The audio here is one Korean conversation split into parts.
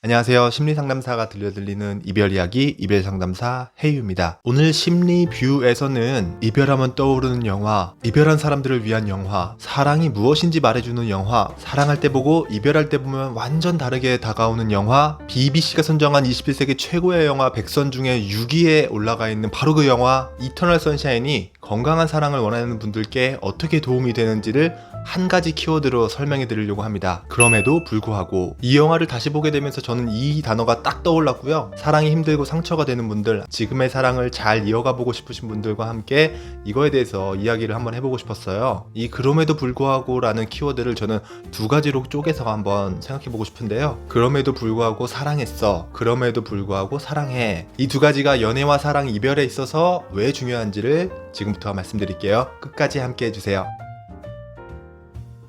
안녕하세요. 심리상담사가 들려들리는 이별 이야기 이별 상담사 해유입니다. 오늘 심리뷰에서는 이별하면 떠오르는 영화, 이별한 사람들을 위한 영화, 사랑이 무엇인지 말해주는 영화, 사랑할 때 보고 이별할 때 보면 완전 다르게 다가오는 영화, BBC가 선정한 21세기 최고의 영화 100선 중에 6위에 올라가 있는 바로 그 영화 이터널 선샤인이 건강한 사랑을 원하는 분들께 어떻게 도움이 되는지를 한 가지 키워드로 설명해 드리려고 합니다. 그럼에도 불구하고 이 영화를 다시 보게 되면서 저는 이 단어가 딱 떠올랐고요. 사랑이 힘들고 상처가 되는 분들, 지금의 사랑을 잘 이어가 보고 싶으신 분들과 함께 이거에 대해서 이야기를 한번 해보고 싶었어요. 이 그럼에도 불구하고라는 키워드를 저는 두 가지로 쪼개서 한번 생각해 보고 싶은데요. 그럼에도 불구하고 사랑했어. 그럼에도 불구하고 사랑해. 이 두 가지가 연애와 사랑, 이별에 있어서 왜 중요한지를 지금부터 말씀드릴게요. 끝까지 함께 해주세요.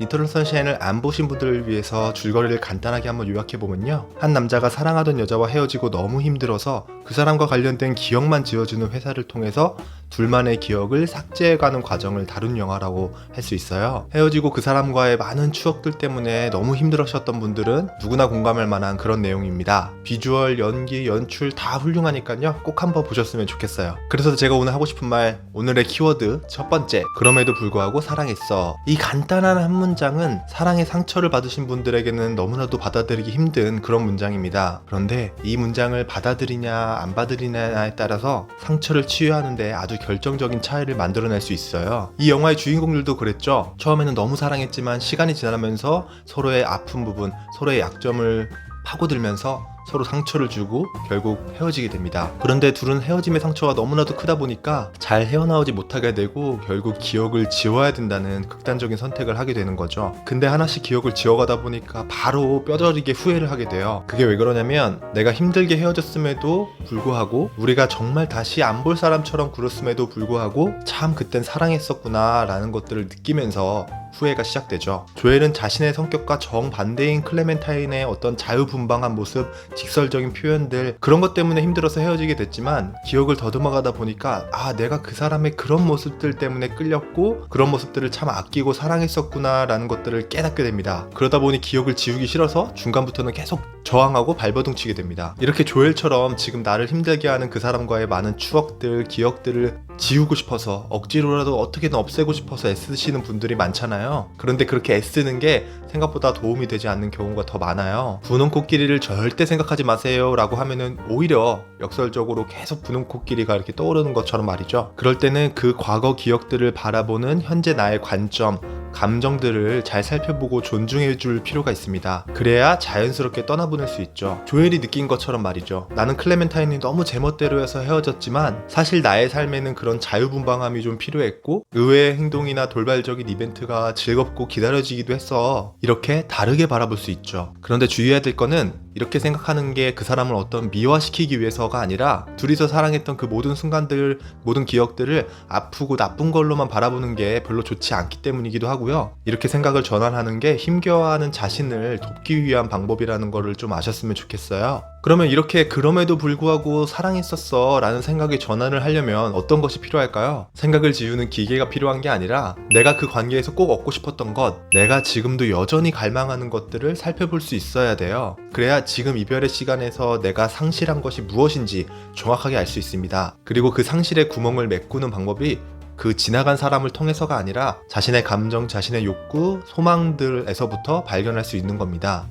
이터널 선샤인을 안 보신 분들을 위해서 줄거리를 간단하게 한번 요약해보면요. 한 남자가 사랑하던 여자와 헤어지고 너무 힘들어서 그 사람과 관련된 기억만 지워주는 회사를 통해서 둘만의 기억을 삭제해가는 과정을 다룬 영화라고 할 수 있어요. 헤어지고 그 사람과의 많은 추억들 때문에 너무 힘들으셨던 분들은 누구나 공감할 만한 그런 내용입니다. 비주얼, 연기, 연출 다 훌륭하니까요. 꼭 한번 보셨으면 좋겠어요. 그래서 제가 오늘 하고 싶은 말, 오늘의 키워드 첫 번째, 그럼에도 불구하고 사랑했어. 이 간단한 한 문장은 사랑의 상처를 받으신 분들에게는 너무나도 받아들이기 힘든 그런 문장입니다. 그런데 이 문장을 받아들이냐 안 받아들이냐에 따라서 상처를 치유하는데 아주 결정적인 차이를 만들어낼 수 있어요. 이 영화의 주인공들도 그랬죠. 처음에는 너무 사랑했지만 시간이 지나면서 서로의 아픈 부분, 서로의 약점을 파고들면서 서로 상처를 주고 결국 헤어지게 됩니다. 그런데 둘은 헤어짐의 상처가 너무나도 크다 보니까 잘 헤어나오지 못하게 되고 결국 기억을 지워야 된다는 극단적인 선택을 하게 되는 거죠. 근데 하나씩 기억을 지워가다 보니까 바로 뼈저리게 후회를 하게 돼요. 그게 왜 그러냐면 내가 힘들게 헤어졌음에도 불구하고 우리가 정말 다시 안 볼 사람처럼 굴었음에도 불구하고 참 그땐 사랑했었구나 라는 것들을 느끼면서 후회가 시작되죠. 조엘은 자신의 성격과 정반대인 클레멘타인의 어떤 자유분방한 모습, 직설적인 표현들 그런 것 때문에 힘들어서 헤어지게 됐지만 기억을 더듬어가다 보니까 아 내가 그 사람의 그런 모습들 때문에 끌렸고 그런 모습들을 참 아끼고 사랑했었구나라는 것들을 깨닫게 됩니다. 그러다 보니 기억을 지우기 싫어서 중간부터는 계속 저항하고 발버둥 치게 됩니다. 이렇게 조엘처럼 지금 나를 힘들게 하는 그 사람과의 많은 추억들, 기억들을 지우고 싶어서 억지로라도 어떻게든 없애고 싶어서 애쓰시는 분들이 많잖아요. 그런데 그렇게 애쓰는 게 생각보다 도움이 되지 않는 경우가 더 많아요. 분홍 코끼리를 절대 생각 하지 마세요 라고 하면은 오히려 역설적으로 계속 분홍 코끼리가 이렇게 떠오르는 것처럼 말이죠. 그럴 때는 그 과거 기억들을 바라보는 현재 나의 관점, 감정들을 잘 살펴보고 존중해 줄 필요가 있습니다. 그래야 자연스럽게 떠나보낼 수 있죠. 조엘이 느낀 것처럼 말이죠. 나는 클레멘타인이 너무 제멋대로여서 헤어졌지만 사실 나의 삶에는 그런 자유분방함이 좀 필요했고 의외의 행동이나 돌발적인 이벤트가 즐겁고 기다려지기도 했어. 이렇게 다르게 바라볼 수 있죠. 그런데 주의해야 될 거는 이렇게 생각하는 게 그 사람을 어떤 미화시키기 위해서가 아니라 둘이서 사랑했던 그 모든 순간들, 모든 기억들을 아프고 나쁜 걸로만 바라보는 게 별로 좋지 않기 때문이기도 하고요. 이렇게 생각을 전환하는 게 힘겨워하는 자신을 돕기 위한 방법이라는 거를 좀 아셨으면 좋겠어요. 그러면 이렇게 그럼에도 불구하고 사랑했었어 라는 생각의 전환을 하려면 어떤 것이 필요할까요? 생각을 지우는 기계가 필요한 게 아니라 내가 그 관계에서 꼭 얻고 싶었던 것, 내가 지금도 여전히 갈망하는 것들을 살펴볼 수 있어야 돼요. 그래야 지금 이별의 시간에서 내가 상실한 것이 무엇인지 정확하게 알 수 있습니다. 그리고 그 상실의 구멍을 메꾸는 방법이 그 지나간 사람을 통해서가 아니라 자신의 감정, 자신의 욕구, 소망들에서부터 발견할 수 있는 겁니다.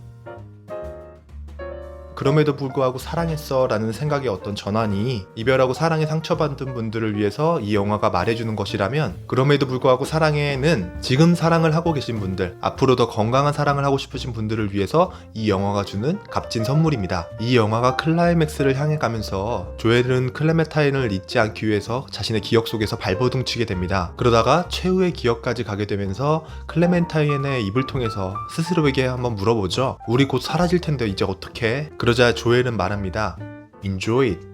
그럼에도 불구하고 사랑했어 라는 생각의 어떤 전환이 이별하고 사랑에 상처받은 분들을 위해서 이 영화가 말해주는 것이라면 그럼에도 불구하고 사랑에는 지금 사랑을 하고 계신 분들 앞으로 더 건강한 사랑을 하고 싶으신 분들을 위해서 이 영화가 주는 값진 선물입니다. 이 영화가 클라이맥스를 향해 가면서 조엘은 클레메타인을 잊지 않기 위해서 자신의 기억 속에서 발버둥 치게 됩니다. 그러다가 최후의 기억까지 가게 되면서 클레멘타인의 입을 통해서 스스로에게 한번 물어보죠. 우리 곧 사라질 텐데 이제 어떻게? 그 러자 조엘은 말합니다. Enjoy it.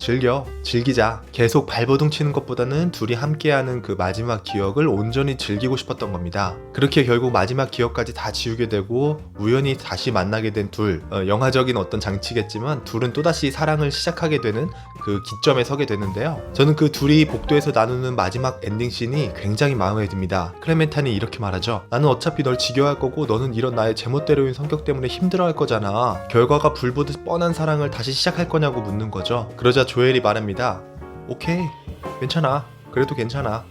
즐겨, 즐기자. 계속 발버둥 치는 것보다는 둘이 함께하는 그 마지막 기억을 온전히 즐기고 싶었던 겁니다. 그렇게 결국 마지막 기억까지 다 지우게 되고 우연히 다시 만나게 된 둘. 어, 영화적인 어떤 장치겠지만 둘은 또다시 사랑을 시작하게 되는 그 기점에 서게 되는데요. 저는 그 둘이 복도에서 나누는 마지막 엔딩 씬이 굉장히 마음에 듭니다. 클레멘탄이 이렇게 말하죠. 나는 어차피 널 지겨워할 거고 너는 이런 나의 제멋대로인 성격 때문에 힘들어할 거잖아. 결과가 불보듯 뻔한 사랑을 다시 시작할 거냐고 묻는 거죠. 그러자 조엘이 말합니다. 오케이, 괜찮아. 그래도 괜찮아.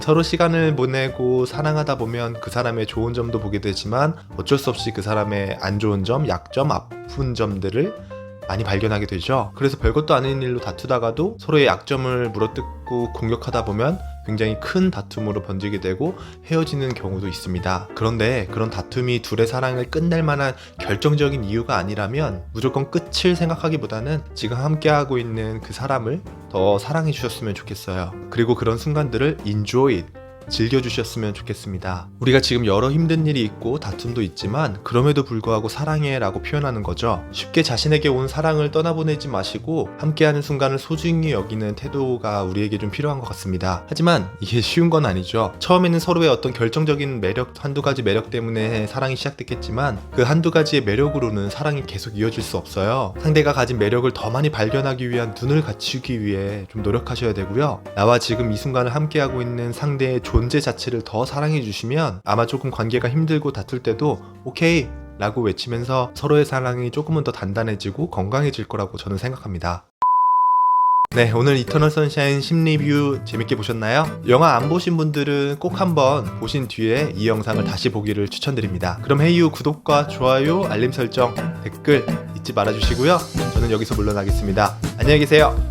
서로 시간을 보내고 사랑하다 보면 그 사람의 좋은 점도 보게 되지만 어쩔 수 없이 그 사람의 안 좋은 점, 약점, 아픈 점들을 많이 발견하게 되죠. 그래서 별것도 아닌 일로 다투다가도 서로의 약점을 물어뜯고 공격하다 보면 굉장히 큰 다툼으로 번지게 되고 헤어지는 경우도 있습니다. 그런데 그런 다툼이 둘의 사랑을 끝낼 만한 결정적인 이유가 아니라면 무조건 끝을 생각하기보다는 지금 함께하고 있는 그 사람을 더 사랑해 주셨으면 좋겠어요. 그리고 그런 순간들을 enjoy it. 즐겨주셨으면 좋겠습니다. 우리가 지금 여러 힘든 일이 있고 다툼도 있지만 그럼에도 불구하고 사랑해 라고 표현하는 거죠. 쉽게 자신에게 온 사랑을 떠나보내지 마시고 함께하는 순간을 소중히 여기는 태도가 우리에게 좀 필요한 것 같습니다. 하지만 이게 쉬운 건 아니죠. 처음에는 서로의 어떤 결정적인 매력, 한두 가지 매력 때문에 사랑이 시작됐겠지만 그 한두 가지의 매력으로는 사랑이 계속 이어질 수 없어요. 상대가 가진 매력을 더 많이 발견하기 위한 눈을 갖추기 위해 좀 노력하셔야 되고요. 나와 지금 이 순간을 함께하고 있는 상대의 존재 자체를 더 사랑해 주시면 아마 조금 관계가 힘들고 다툴 때도 오케이 라고 외치면서 서로의 사랑이 조금은 더 단단해지고 건강해질 거라고 저는 생각합니다. 네, 오늘 이터널 선샤인 심리뷰 재밌게 보셨나요? 영화 안 보신 분들은 꼭 한번 보신 뒤에 이 영상을 다시 보기를 추천드립니다. 그럼 헤이유 구독과 좋아요, 알림 설정, 댓글 잊지 말아주시고요. 저는 여기서 물러나겠습니다. 안녕히 계세요.